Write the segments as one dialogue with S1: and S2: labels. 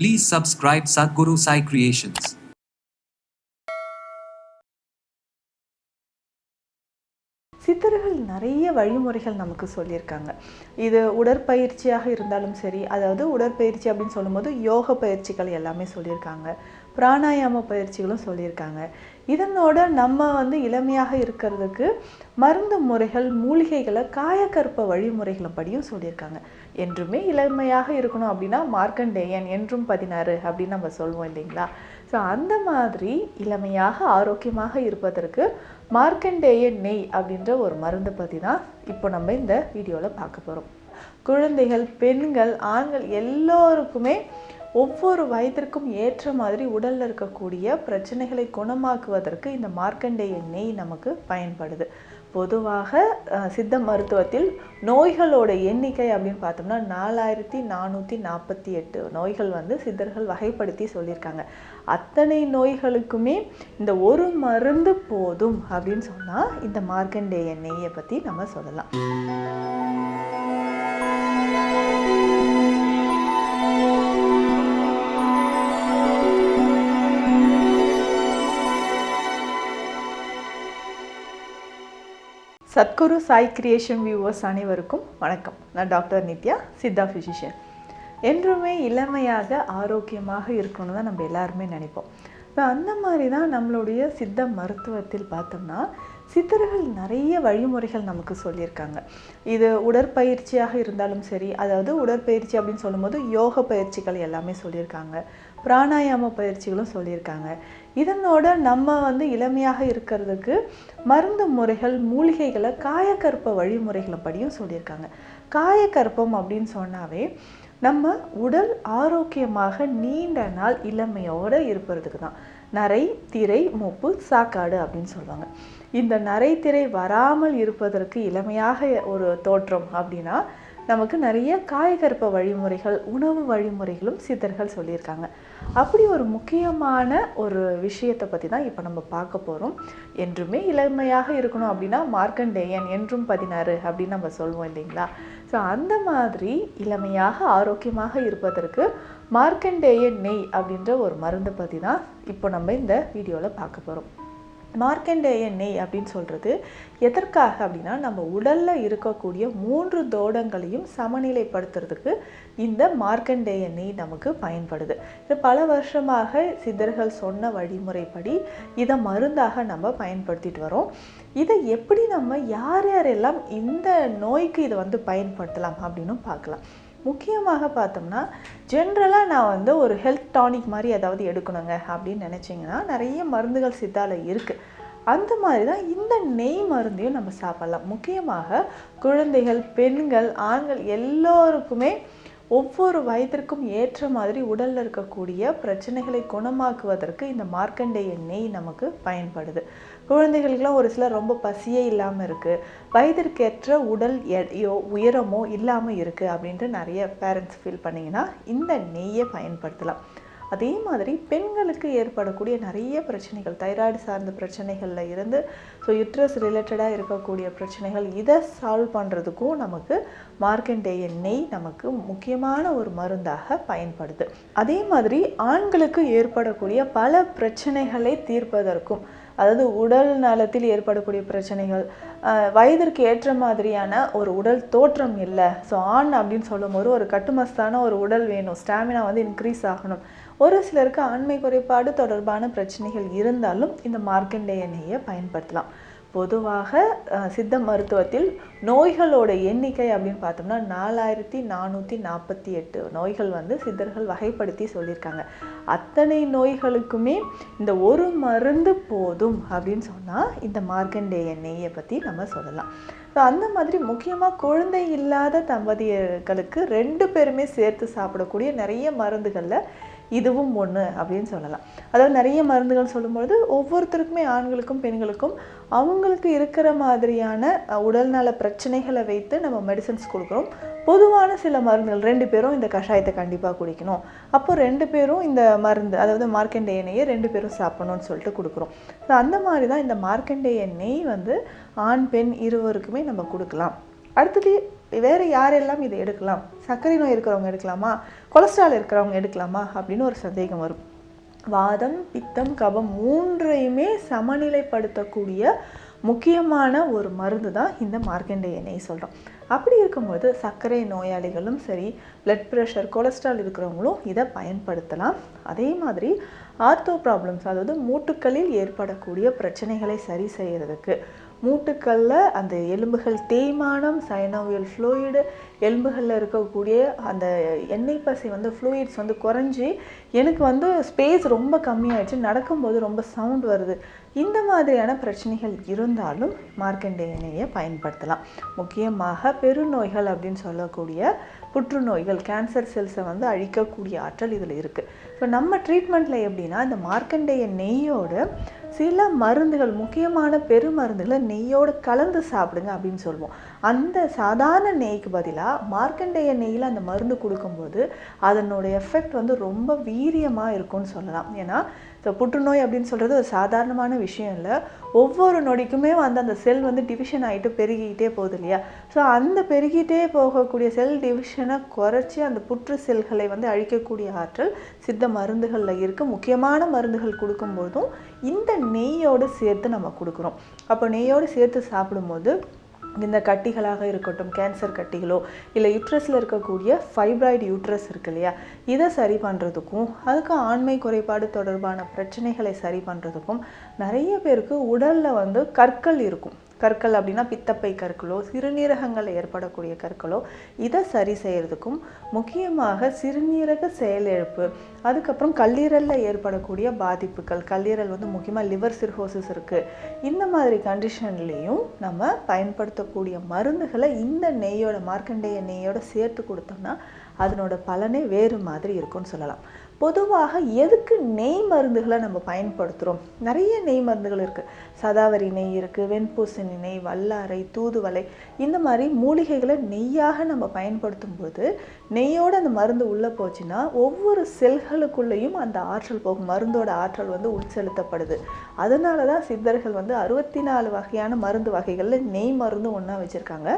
S1: Please subscribe Sadhguru Sai Creations.
S2: சித்தர்கள் நிறைய வழிமுறைகள் நமக்கு சொல்லியிருக்காங்க. இது உடற்பயிற்சியாக இருந்தாலும் சரி அதாவது உடற்பயிற்சி அப்படின்னு சொல்லும்போது யோக பயிற்சிகள் எல்லாமே சொல்லியிருக்காங்க. பிராணாயாம பயிற்சிகளும் சொல்லியிருக்காங்க. இதனோட நம்ம வந்து இளமையாக இருக்கிறதுக்கு மருந்து முறைகள் மூலிகைகளை காயக்கற்ப வழிமுறைகளை படியும் சொல்லியிருக்காங்க. என்றுமே இளமையாக இருக்கணும் அப்படின்னா மார்க்கண்டேயன் என்றும் பதினாறு அப்படின்னு நம்ம சொல்லுவோம் இல்லைங்களா? ஸோ அந்த மாதிரி இளமையாக ஆரோக்கியமாக இருப்பதற்கு மார்க்கண்டேய நெய் அப்படின்ற ஒரு மருந்து பற்றி தான் இப்போ நம்ம இந்த வீடியோவில் பார்க்க போகிறோம் குழந்தைகள் பெண்கள் ஆண்கள் எல்லோருக்குமே ஒவ்வொரு வயதிற்கும் ஏற்ற மாதிரி உடலில் இருக்கக்கூடிய பிரச்சனைகளை குணமாக்குவதற்கு இந்த மார்க்கண்டேய நெய் நமக்கு பயன்படுது. பொதுவாக சித்த மருத்துவத்தில் நோய்களோட எண்ணிக்கை அப்படின்னு பார்த்தோம்னா நாலாயிரத்தி நானூற்றி நாற்பத்தி எட்டு நோய்கள் வந்து சித்தர்கள் வகைப்படுத்தி சொல்லியிருக்காங்க. அத்தனை நோய்களுக்குமே இந்த ஒரு மருந்து போதும் அப்படின்னு சொன்னால் இந்த மார்க்கண்டேய நெய்யை பற்றி நம்ம சொல்லலாம். சத்குரு சாய் கிரியேஷன் வியூவர்ஸ் அனைவருக்கும் வணக்கம். நான் டாக்டர் நித்யா சித்தா ஃபிசிஷியன் என்றுமே இளமையாக ஆரோக்கியமாக இருக்கணும்னு தான் நம்ம எல்லாருமே நினைப்போம். இப்போ அந்த மாதிரி தான் நம்மளுடைய சித்த மருத்துவத்தில் பார்த்தோம்னா சித்தர்கள் நிறைய வழிமுறைகள் நமக்கு சொல்லியிருக்காங்க. இது உடற்பயிற்சியாக இருந்தாலும் சரி அதாவது உடற்பயிற்சி அப்படின்னு சொல்லும்போது யோக பயிற்சிகள் எல்லாமே சொல்லியிருக்காங்க. பிராணாயாம பயிற்சிகளும் சொல்லியிருக்காங்க. இதனோட நம்ம வந்து இளமையாக இருக்கிறதுக்கு மருந்து முறைகள் மூலிகைகளை காயக்கற்ப வழிமுறைகளை படியும் சொல்லியிருக்காங்க. காயக்கற்பம் அப்படின்னு சொன்னாவே நம்ம உடல் ஆரோக்கியமாக நீண்ட நாள் இளமையோடு இருப்பதுக்கு தான். நரை திரை மூப்பு சாக்காடு அப்படின்னு சொல்லுவாங்க. இந்த நரை திரை வராமல் இருப்பதற்கு இளமையாக ஒரு தோற்றம் அப்படின்னா நமக்கு நிறைய காயகற்ப வழிமுறைகள் உணவு வழிமுறைகளும் சித்தர்கள் சொல்லியிருக்காங்க. அப்படி ஒரு முக்கியமான ஒரு விஷயத்தை பற்றி தான் இப்போ நம்ம பார்க்க போகிறோம் என்றுமே இளமையாக இருக்கணும் அப்படின்னா மார்க்கண்டேயன் என்றும் பதினாறு அப்படின்னு நம்ம சொல்லுவோம் இல்லைங்களா? ஸோ அந்த மாதிரி இளமையாக ஆரோக்கியமாக இருப்பதற்கு மார்க்கண்டேயன் நெய் அப்படின்ற ஒரு மருந்து பற்றி தான் இப்போ நம்ம இந்த வீடியோவில் பார்க்க போகிறோம் மார்க்கண்டேய நெய் அப்படின்னு சொல்கிறது எதற்காக அப்படின்னா நம்ம உடலில் இருக்கக்கூடிய மூன்று தோடங்களையும் சமநிலைப்படுத்துறதுக்கு இந்த மார்க்கண்டேய நெய் நமக்கு பயன்படுது. இது பல வருஷமாக சித்தர்கள் சொன்ன வழிமுறைப்படி இதை மருந்தாக நம்ம பயன்படுத்திட்டு வரோம். இதை எப்படி நம்ம யார் யாரெல்லாம் இந்த நோய்க்கு இதை வந்து பயன்படுத்தலாம் அப்படின்னு பார்க்கலாம். முக்கியமாக பார்த்தோம்னா ஜென்ரலாக நான் வந்து ஒரு ஹெல்த் டானிக் மாதிரி ஏதாவது எடுக்கணுங்க அப்படின்னு நினச்சிங்கன்னா நிறைய மருந்துகள் சித்தால இருக்குது அந்த மாதிரி தான் இந்த நெய் மருந்தையும் நம்ம சாப்பிடலாம். முக்கியமாக குழந்தைகள் பெண்கள் ஆண்கள் எல்லோருக்குமே ஒவ்வொரு வயதிற்கும் ஏற்ற மாதிரி உடலில் இருக்கக்கூடிய பிரச்சனைகளை குணமாக்குவதற்கு இந்த மார்க்கண்டேய நெய் நமக்கு பயன்படுது. குழந்தைகளுக்கெல்லாம் ஒரு சிலர் ரொம்ப பசியே இல்லாமல் இருக்குது வயதிற்கேற்ற உடல் எடையோ உயரமோ இல்லாமல் இருக்குது அப்படின்ட்டு நிறைய பேரண்ட்ஸ் ஃபீல் பண்ணிங்கன்னா இந்த நெய்யை பயன்படுத்தலாம். அதே மாதிரி பெண்களுக்கு ஏற்படக்கூடிய நிறைய பிரச்சனைகள் தைராய்டு சார்ந்த பிரச்சனைகளில் இருந்து ஸோ யுட்ரஸ் ரிலேட்டடாக இருக்கக்கூடிய பிரச்சனைகள் இதை சால்வ் பண்ணுறதுக்கும் நமக்கு மார்க்கண்டேய நெய் நமக்கு முக்கியமான ஒரு மருந்தாக பயன்படுது. அதே மாதிரி ஆண்களுக்கு ஏற்படக்கூடிய பல பிரச்சனைகளை தீர்ப்பதற்கும் அதாவது உடல் நலத்தில் ஏற்படக்கூடிய பிரச்சனைகள் வயதிற்கு ஏற்ற மாதிரியான ஒரு உடல் தோற்றம் இல்லை. ஸோ ஆண் அப்படின்னு சொல்லும்போது ஒரு கட்டுமஸ்தான ஒரு உடல் வேணும். ஸ்டாமினா வந்து இன்க்ரீஸ் ஆகணும். ஒரு சிலருக்கு ஆண்மை குறைபாடு தொடர்பான பிரச்சனைகள் இருந்தாலும் இந்த மார்க்கண்டேய நெய்யை பயன்படுத்தலாம். பொதுவாக சித்த மருத்துவத்தில் நோய்களோட எண்ணிக்கை அப்படின்னு பார்த்தோம்னா நாலாயிரத்தி நானூற்றி நாற்பத்தி எட்டு நோய்கள் வந்து சித்தர்கள் வகைப்படுத்தி சொல்லியிருக்காங்க. அத்தனை நோய்களுக்குமே இந்த ஒரு மருந்து போதும் அப்படின்னு சொன்னால் இந்த மார்க்கண்டேய நெய்யை பற்றி நம்ம சொல்லலாம். ஸோ அந்த மாதிரி முக்கியமாக குழந்தை இல்லாத தம்பதியர்களுக்கு ரெண்டு பேருமே சேர்த்து சாப்பிடக்கூடிய நிறைய மருந்துகளில் இதுவும் ஒன்று அப்படின்னு சொல்லலாம். அதாவது நிறைய மருந்துகள் சொல்லும்பொழுது ஒவ்வொருத்தருக்குமே ஆண்களுக்கும் பெண்களுக்கும் அவங்களுக்கு இருக்கிற மாதிரியான உடல்நல பிரச்சனைகளை வைத்து நம்ம மெடிசன்ஸ் கொடுக்குறோம். பொதுவான சில மருந்துகள் ரெண்டு பேரும் இந்த கஷாயத்தை கண்டிப்பாக குடிக்கணும். அப்போ ரெண்டு பேரும் இந்த மருந்து அதாவது மார்க்கண்டே எண்ணெயை ரெண்டு பேரும் சாப்பிடணும்னு சொல்லிட்டு கொடுக்குறோம். ஸோ அந்த மாதிரி தான் இந்த மார்க்கண்டேய எண்ணெய் வந்து ஆண் பெண் இருவருக்குமே நம்ம கொடுக்கலாம். அடுத்தது வேறு யாரெல்லாம் இதை எடுக்கலாம்? சர்க்கரை நோய் இருக்கிறவங்க எடுக்கலாமா? கொலஸ்ட்ரால் இருக்கிறவங்க எடுக்கலாமா? அப்படின்னு ஒரு சந்தேகம் வரும். வாதம் பித்தம் கபம் மூன்றையுமே சமநிலைப்படுத்தக்கூடிய முக்கியமான ஒரு மருந்து தான் இந்த மார்க்கண்டேய எண்ணெய் சொல்கிறோம் அப்படி இருக்கும்போது சர்க்கரை நோயாளிகளும் சரி பிளட் ப்ரெஷர் கொலஸ்ட்ரால் இருக்கிறவங்களும் இதை பயன்படுத்தலாம். அதே மாதிரி ஆர்த்தோ ப்ராப்ளம்ஸ் அதாவது மூட்டுக்களில் ஏற்படக்கூடிய பிரச்சனைகளை சரி செய்கிறதுக்கு மூட்டுக்களில் அந்த எலும்புகள் தேய்மானம் சைனோவியல் ஃப்ளூயிடு எலும்புகளில் இருக்கக்கூடிய அந்த எண்ணெய் பசை வந்து ஃப்ளூயிட்ஸ் வந்து குறைஞ்சி எனக்கு வந்து ஸ்பேஸ் ரொம்ப கம்மியாயிடுச்சு நடக்கும்போது ரொம்ப சவுண்ட் வருது. இந்த மாதிரியான பிரச்சனைகள் இருந்தாலும் மார்க்கண்டேயனையை எண்ணெயை பயன்படுத்தலாம். முக்கியமாக பெருநோய்கள் அப்படின்னு சொல்லக்கூடிய புற்றுநோய்கள் கேன்சர் செல்ஸை வந்து அழிக்கக்கூடிய ஆற்றல் இதில் இருக்குது ஸோ நம்ம ட்ரீட்மெண்ட்டில் எப்படின்னா இந்த மார்க்கண்டேய நெய்யோட சில மருந்துகள் முக்கியமான பெருமருந்துகளை நெய்யோடு கலந்து சாப்பிடுங்க அப்படின்னு சொல்லுவோம். அந்த சாதாரண நெய்க்கு பதிலாக மார்க்கண்டேய நெய்யில் அந்த மருந்து கொடுக்கும்போது அதனுடைய எஃபெக்ட் வந்து ரொம்ப வீரியமாக இருக்கும்னு சொல்லலாம். ஏன்னா ஸோ புற்றுநோய் அப்படின்னு சொல்கிறது ஒரு சாதாரணமான விஷயம் இல்லை. ஒவ்வொரு நொடிக்குமே வந்து அந்த செல் வந்து டிவிஷன் ஆகிட்டு பெருகிக்கிட்டே போகுது இல்லையா? ஸோ அந்த பெருகிட்டே போகக்கூடிய செல் டிவிஷனை குறைச்சி அந்த புற்று செல்களை வந்து அழிக்கக்கூடிய ஆற்றல் சித்த மருந்துகளில் இருக்குது முக்கியமான மருந்துகள் கொடுக்கும்போதும் இந்த நெய்யோடு சேர்த்து நம்ம கொடுக்குறோம். அப்போ நெய்யோடு சேர்த்து சாப்பிடும்போது இந்த கட்டிகளாக இருக்கட்டும் கேன்சர் கட்டிகளோ இல்லை யூட்ரஸில் இருக்கக்கூடிய ஃபைப்ராய்டு யூட்ரஸ் இருக்கு இல்லையா? இதை சரி பண்ணுறதுக்கும் அதுக்கு ஆண்மை குறைபாடு தொடர்பான பிரச்சனைகளை சரி பண்ணுறதுக்கும் நிறைய பேருக்கு உடலில் வந்து கற்கள் இருக்கும். கற்கள் அப்படின்னா பித்தப்பை கற்களோ சிறுநீரகங்கள் ஏற்படக்கூடிய கற்களோ இதை சரி செய்கிறதுக்கும் முக்கியமாக சிறுநீரக செயலிழப்பு அதுக்கப்புறம் கல்லீரலில் ஏற்படக்கூடிய பாதிப்புகள் கல்லீரல் வந்து முக்கியமாக லிவர் சிர்ஹோசிஸ் இருக்குது இந்த மாதிரி கண்டிஷன்லேயும் நம்ம பயன்படுத்தக்கூடிய மருந்துகளை இந்த நெய்யோட மார்க்கண்டேய நெய்யோட சேர்த்து கொடுத்தோம்னா அதனோட பலனே வேறு மாதிரி இருக்கும்னு சொல்லலாம். பொதுவாக எதுக்கு நெய் மருந்துகளை நம்ம பயன்படுத்துகிறோம் நிறைய நெய் மருந்துகள் இருக்குது சதாவரி நெய் இருக்குது வெண்பூசணி நெய் வல்லாரை தூதுவளை இந்த மாதிரி மூலிகைகளை நெய்யாக நம்ம பயன்படுத்தும் போது நெய்யோடு அந்த மருந்து உள்ளே போச்சுன்னா ஒவ்வொரு செல்களுக்குள்ளேயும் அந்த ஆற்றல் போகும். மருந்தோட ஆற்றல் வந்து உட்செலுத்தப்படுது. அதனால தான் சித்தர்கள் வந்து அறுபத்தி நாலு வகையான மருந்து வகைகளில் நெய் மருந்து ஒன்றா வச்சுருக்காங்க.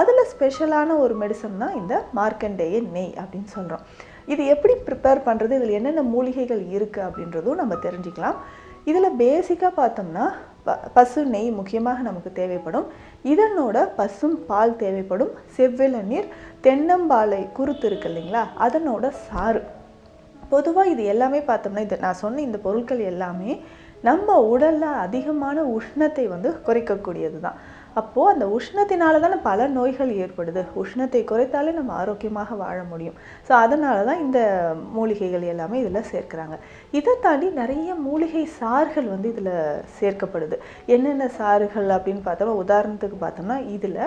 S2: அதில் ஸ்பெஷலான ஒரு மெடிசன் தான் இந்த மார்க்கண்டேய நெய் அப்படின்னு சொல்கிறோம் இது எப்படி ப்ரிப்பேர் பண்ணுறது இதில் என்னென்ன மூலிகைகள் இருக்குது அப்படின்றதும் நம்ம தெரிஞ்சுக்கலாம். இதில் பேசிக்காக பார்த்தோம்னா ப பசு நெய் முக்கியமாக நமக்கு தேவைப்படும். இதனோட பசும் பால் தேவைப்படும். செவ்விளநீர் தென்னம்பாலை குருத்து இருக்கு இல்லைங்களா? அதனோட சாறு. பொதுவாக இது எல்லாமே பார்த்தோம்னா இது நான் சொன்ன இந்த பொருட்கள் எல்லாமே நம்ம உடலில் அதிகமான உஷ்ணத்தை வந்து குறைக்கக்கூடியது தான் அப்போது அந்த உஷ்ணத்தினால தானே பல நோய்கள் ஏற்படுது. உஷ்ணத்தை குறைத்தாலே நம்ம ஆரோக்கியமாக வாழ முடியும். ஸோ அதனால தான் இந்த மூலிகைகள் எல்லாமே இதில் சேர்க்குறாங்க. இதை தாண்டி நிறைய மூலிகை சாறுகள் வந்து இதில் சேர்க்கப்படுது. என்னென்ன சாறுகள் அப்படின்னு பார்த்தோம்னா உதாரணத்துக்கு பார்த்தோம்னா இதில்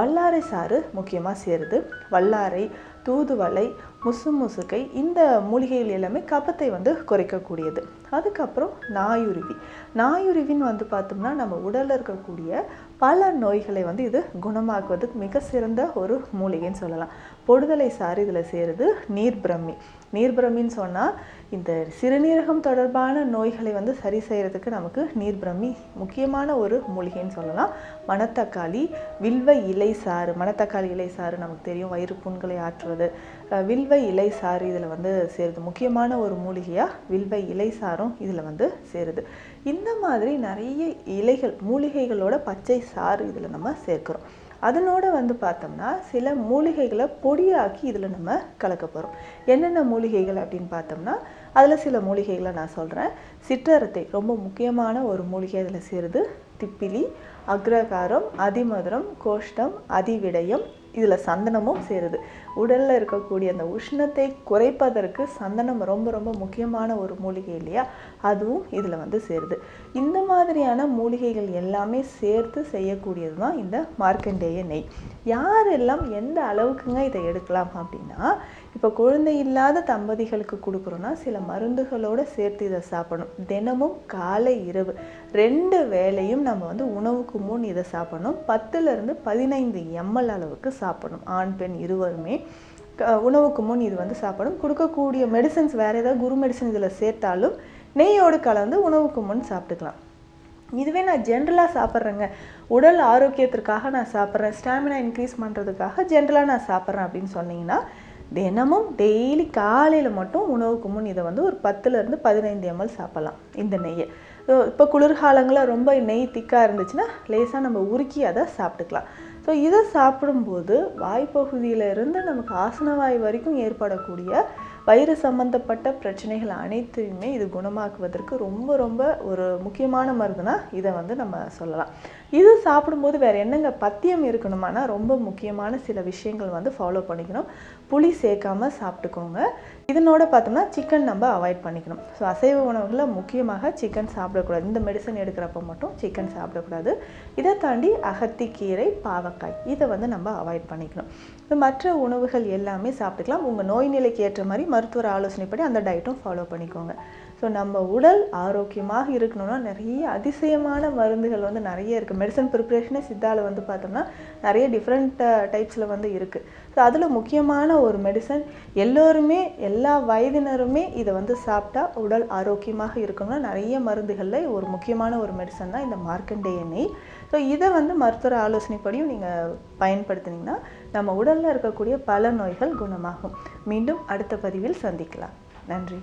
S2: வல்லாரை சாறு முக்கியமாக சேருது. வல்லாரை தூதுவளை முசு முசுக்கை இந்த மூலிகைகள் எல்லாமே கபத்தை வந்து குறைக்கக்கூடியது. அதுக்கப்புறம் நாயுருவி. நாயுருவின்னு வந்து பார்த்தோம்னா நம்ம உடலில் இருக்கக்கூடிய பல நோய்களை வந்து இது குணமாக்குவதுக்கு மிக சிறந்த ஒரு மூலிகைன்னு சொல்லலாம். பொடுதலை சாறு இதில் சேருது நீர் பிரம்மி நீர்பிரமின்னு சொன்னால் இந்த சிறுநீரகம் தொடர்பான நோய்களை வந்து சரி செய்கிறதுக்கு நமக்கு நீர்பிரமி முக்கியமான ஒரு மூலிகைன்னு சொல்லலாம். மணத்தக்காளி வில்வ இலை சாறு மணத்தக்காளி இலை சாறு நமக்கு தெரியும் வயிறு புண்களை ஆற்றுவது. வில்வ இலை சாறு இதில் வந்து சேருது. முக்கியமான ஒரு மூலிகையாக வில்வ இலை சாரும் இதில் வந்து சேருது. இந்த மாதிரி நிறைய இலைகள் மூலிகைகளோட பச்சை சாறு இதில் நம்ம சேர்க்குறோம். அதனோட வந்து பார்த்தோம்னா சில மூலிகைகளை பொடியாக்கி இதில் நம்ம கலக்க போகிறோம் என்னென்ன மூலிகைகள் அப்படின்னு பார்த்தோம்னா அதில் சில மூலிகைகளை நான் சொல்கிறேன் சிற்றரத்தை ரொம்ப முக்கியமான ஒரு மூலிகை அதில் சேருது. திப்பிலி அக்ரகாரம் அதிமதுரம் கோஷ்டம் அதிவிடயம் இதில் சந்தனமும் சேருது. உடலில் இருக்கக்கூடிய அந்த உஷ்ணத்தை குறைப்பதற்கு சந்தனம் ரொம்ப ரொம்ப முக்கியமான ஒரு மூலிகை இல்லையா? அதுவும் இதில் வந்து சேருது. இந்த மாதிரியான மூலிகைகள் எல்லாமே சேர்த்து செய்யக்கூடியது தான் இந்த மார்க்கண்டேய நெய். யாரெல்லாம் எந்த அளவுக்குங்க இதை எடுக்கலாம் அப்படின்னா இப்போ குழந்தை இல்லாத தம்பதிகளுக்கு கொடுக்குறோன்னா சில மருந்துகளோடு சேர்த்து இதை சாப்பிடணும். தினமும் காலை இரவு ரெண்டு வேளையும் நம்ம வந்து உணவுக்கு முன் இதை சாப்பிடணும். பத்துலேருந்து பதினைந்து எம்எல் அளவுக்கு சாப்பிடணும். ஆண் பெண் இருவருமே உணவுக்கு முன் இது வந்து சாப்பிடும். கொடுக்கக்கூடிய மெடிசன்ஸ் வேறு ஏதாவது குரு மெடிசன் இதில் சேர்த்தாலும் நெய்யோடு கலந்து உணவுக்கு முன் சாப்பிட்டுக்கலாம். இதுவே நான் ஜென்ரலாக சாப்பிட்றேங்க. உடல் ஆரோக்கியத்திற்காக நான் சாப்பிட்றேன். ஸ்டாமினா இன்க்ரீஸ் பண்ணுறதுக்காக ஜென்ரலாக நான் சாப்பிட்றேன் அப்படின்னு சொன்னீங்கன்னா தினமும் டெய்லி காலையில் மட்டும் உணவுக்கு முன் இதை வந்து ஒரு பத்துலேருந்து பதினைந்து எம்எல் சாப்பிட்லாம் இந்த நெய்யை. இப்போ குளிர்காலங்களில் ரொம்ப நெய் திக்காக இருந்துச்சுன்னா லேசாக நம்ம உருக்கி அதை சாப்பிட்டுக்கலாம். ஸோ இதை சாப்பிடும்போது வாய்ப்பகுதியில இருந்து நமக்கு ஆசனவாய் வரைக்கும் ஏற்படக்கூடிய வயிறு சம்பந்தப்பட்ட பிரச்சனைகள் அனைத்தையுமே இது குணமாக்குவதற்கு ரொம்ப ரொம்ப ஒரு முக்கியமான மருந்துனா இதை வந்து நம்ம சொல்லலாம். இது சாப்பிடும்போது வேறு என்னங்க பத்தியம் இருக்கணுமானா ரொம்ப முக்கியமான சில விஷயங்கள் வந்து ஃபாலோ பண்ணிக்கணும். புளி சேர்க்காம சாப்பிட்டுக்கோங்க. இதனோட பார்த்தோம்னா சிக்கன் நம்ம அவாய்ட் பண்ணிக்கணும். ஸோ அசைவ உணவுகளில் முக்கியமாக சிக்கன் சாப்பிடக்கூடாது. இந்த மெடிசன் எடுக்கிறப்ப மட்டும் சிக்கன் சாப்பிடக்கூடாது. இதை தாண்டி அகத்திக்கீரை பாவக்காய் இதை வந்து நம்ம அவாய்ட் பண்ணிக்கணும். இப்போ மற்ற உணவுகள் எல்லாமே சாப்பிட்டுக்கலாம். உங்கள் நோய் நிலைக்கு ஏற்ற மாதிரி மருத்துவர் ஆலோசனைப்படி அந்த டயட்டும் ஃபாலோ பண்ணிக்கோங்க. ஸோ நம்ம உடல் ஆரோக்கியமாக இருக்கணும்னா நிறைய அதிசயமான மருந்துகள் வந்து நிறைய இருக்குது மெடிசன் ப்ரிப்ரேஷனே சித்தாவில் வந்து பார்த்தோம்னா நிறைய டிஃப்ரெண்ட் டைப்ஸில் வந்து இருக்குது ஸோ அதில் முக்கியமான ஒரு மெடிசன் எல்லோருமே எல்லா வயதினருமே இதை வந்து சாப்பிட்டா உடல் ஆரோக்கியமாக இருக்கணும்னா நிறைய மருந்துகளில் ஒரு முக்கியமான ஒரு மெடிசன் தான் இந்த மார்க்கண்டேய நெய் ஸோ இதை வந்து மருத்துவ ஆலோசனைப்படியும் நீங்கள் பயன்படுத்தினீங்கன்னா நம்ம உடலில் இருக்கக்கூடிய பல நோய்கள் குணமாகும். மீண்டும் அடுத்த பதிவில் சந்திக்கலாம். நன்றி.